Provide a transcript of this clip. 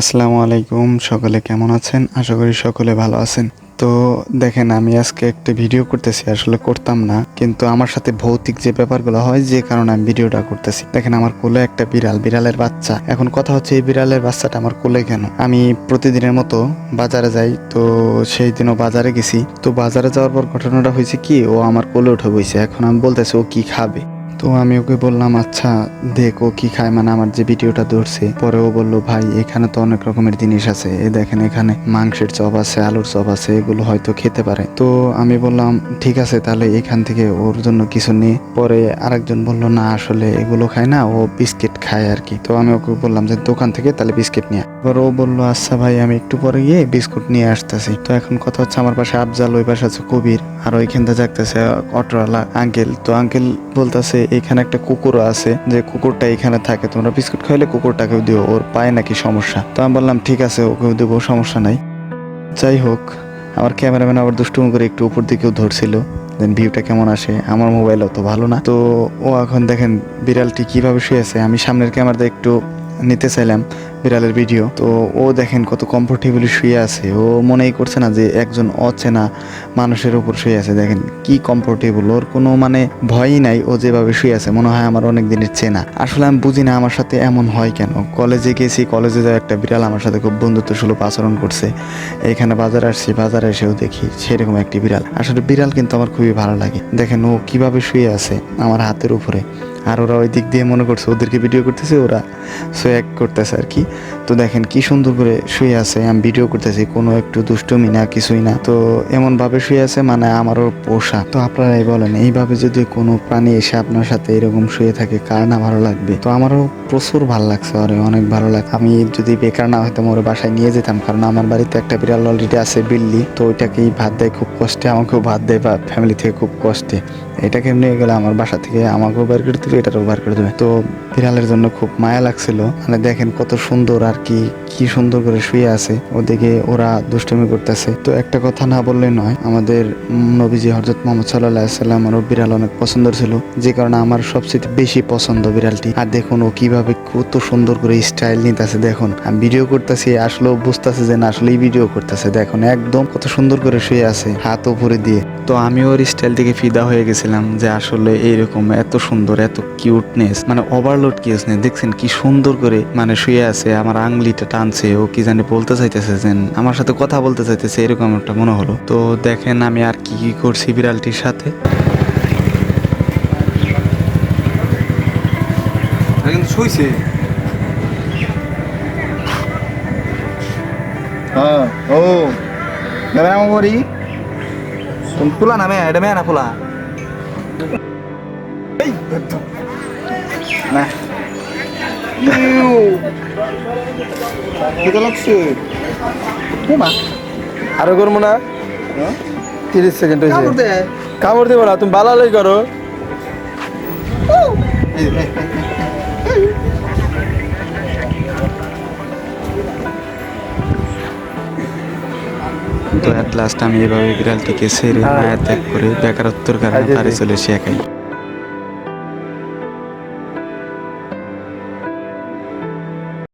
আসসালামু আলাইকুম, সকলে কেমন আছেন? আশা করি সকলে ভালো আছেন। তো দেখেন, আমি আজকে একটা ভিডিও করতেছি, আসলে করতাম না, কিন্তু আমার সাথে ভৌতিক যে ব্যাপারগুলো হয়, যে কারণে আমি ভিডিওটা করতেছি। দেখেন, আমার কোলে একটা বিড়াল, বিড়ালের বাচ্চা। এখন কথা হচ্ছে, এই বিড়ালের বাচ্চাটা আমার কোলে কেন? আমি প্রতিদিনের মতো বাজারে যাই, তো সেই দিনও বাজারে গেছি। তো বাজারে যাওয়ার পর ঘটনাটা হয়েছে কি, ও আমার কোলে উঠে বইছে। এখন আমি বলতেছি, ও কি খাবে? তো আমি ওকে বললাম আচ্ছা দেখ, ও কি খায়? মানে আমার যে ভিডিওটা ধরছে, পরে ও বলল, ভাই, এখানে তো অনেক রকমের জিনিস আছে। এ দেখেন, এখানে মাংসের চপ আছে, আলুর চপ আছে, এগুলো হয়তো খেতে পারে। তো আমি বললাম, ঠিক আছে, তাহলে এখান থেকে ওর জন্য কিছু নিয়ে পরে আরেকজন বলল, না, আসলে এগুলো খায় না, ও বিস্কিট খায় আর কি। তো আমি ওকে বললাম যে, দোকান থেকে তাহলে বিস্কিট নিয়ে। এবার ও বলল আচ্ছা ভাই, আমি একটু পরে গিয়ে বিস্কুট নিয়ে আসতেছি। তো এখন কথা হচ্ছে আমার পাশে আফজাল, ওই পাশে আছে কবির, আর ওইখান থেকে যাকতেছে অটোওয়ালা আঙ্কেল। তো আঙ্কেল বলতেছে, এখানে একটা কুকুর আছে, যে কুকুরটা এখানে থাকে, তোমরা বিস্কুট খাইলে কুকুরটাকেও দিও, ওর পায়ে নাকি সমস্যা? তো আমি বললাম, ঠিক আছে, ওকেও দেবো, সমস্যা নাই। যাই হোক, আমার ক্যামেরাম্যান আবার দুষ্টুমি করে একটু উপর দিকেও ধরছিল। দেন ভিউটা কেমন আসে? আমার মোবাইল অত ভালো না। তো ও এখন দেখেন, বিড়ালটি কীভাবে শুয়েছে আমি সামনের ক্যামেরাতে একটু নিতে চাইলাম। বিড়ালের ভিডিও তো ও দেখেন কত কমফোর্টেবলি শুয়ে আছে। ও মনেই করছে না যে একজন অচেনা মানুষের উপর শুয়ে আছে। দেখেন কি কমফোর্টেবল ওর কোনো মানে ভয়ই নাই ও যেভাবে শুয়ে আছে। মনে হয় আমার অনেক দিনের চেনা। আসলে আমি বুঝি না আমার সাথে এমন হয় কেন। কলেজে গেছি, কলেজে যাওয়া একটা বিড়াল আমার সাথে খুব বন্ধুত্ব সুলভ আচরণ করছে। এখানে বাজারে আসছি, বাজারে এসেও দেখি সেরকম একটি বিড়াল। আসলে বিড়াল কিন্তু আমার খুবই ভালো লাগে। দেখেন ও কীভাবে শুয়ে আছে আমার হাতের উপরে। আর ওরা ওই দিক দিয়ে মনে করছে, ওদেরকে ভিডিও করতেছে, ওরা সোয়াক করতেছে আর কি। তো দেখেন কি সুন্দর করে শুয়ে আছে, আমি ভিডিও করতেছি, কোনো একটু দুষ্টুমি না, কিছুই না। তো এমন ভাবে শুয়ে আছে মানে আমারও পোষা। তো আপনারাই বলেন, এইভাবে যদি কোনো প্রাণী এসে আপনার সাথে এরকম শুয়ে থাকে, কার না ভালো লাগবে? তো আমারও প্রচুর ভালো লাগছে, আরে অনেক ভালো লাগে আমি যদি বেকার না হইতাম, ওর বাসায় নিয়ে যেতাম, কারণ আমার বাড়িতে একটা বিড়াল অলরেডি আছে বিল্লি, তো ওইটাকেই ভাত দেয় খুব কষ্টে, আমাকেও ভাত দেয় বা ফ্যামিলি থেকে খুব কষ্টে। এটাকে নিয়ে গেলে, আমার বাসা থেকে আমাকেও বের করে দেবে, এটারও বের করে দেবে। তো বিড়ালের জন্য খুব মায়া লাগছিল। মানে দেখেন কত সুন্দর আর কি কি সুন্দর করে শুয়ে আছে। ওদিকে ওরা দুষ্টমি করতেছে। তো একটা কথা না বললে নয়, আমাদের নবীজি হজরত মোহাম্মদ সাল্লাহ সাল্লামেরও বিড়াল অনেক পছন্দ ছিল। যে কারণে আমার সবচেয়ে বেশি পছন্দ বিড়ালটি। আর দেখুন ও কীভাবে কত সুন্দর করে স্টাইল নিতেছে, দেখুন। আমি ভিডিও করতেছি, আসলেও বুঝতেছে যে না, আসলেই ভিডিও করতেছে। দেখুন, একদম কত সুন্দর করে শুয়ে আছে, হাত উপরে দিয়ে। তো আমি ওর স্টাইল থেকে ফিদা হয়ে গেছিলাম যে আসলে এইরকম এত সুন্দর, এত কিউটনেস মানে ওভারলোড কিউটনেস দেখছেন কি সুন্দর করে মানে শুয়ে আছে আমার আংলিটা টানছে ও কি জানি বলতে চাইতেছে যেন আমার সাথে কথা বলতে চাইতেছে এরকম একটা মনে হলো। তো দেখেন আমি আর কি কি করছি বিড়ালটির সাথে। শুইছে। হ্যাঁ ও। করি ফুলা না মেয়ে? এটা মেয়ে না ফুলা? না। কেটে লাগছে। মা। আরও করব না? তিরিশ সেকেন্ড হয়েছে। কামড় দেবো না তুমি বালালাই করো। তো অ্যাট লাস্ট আমি এভাবে বিড়ালটিকে ছেড়ে মায়া ত্যাগ করে বেকারত্বর কারণে বাড়ি চলে এসে একাই।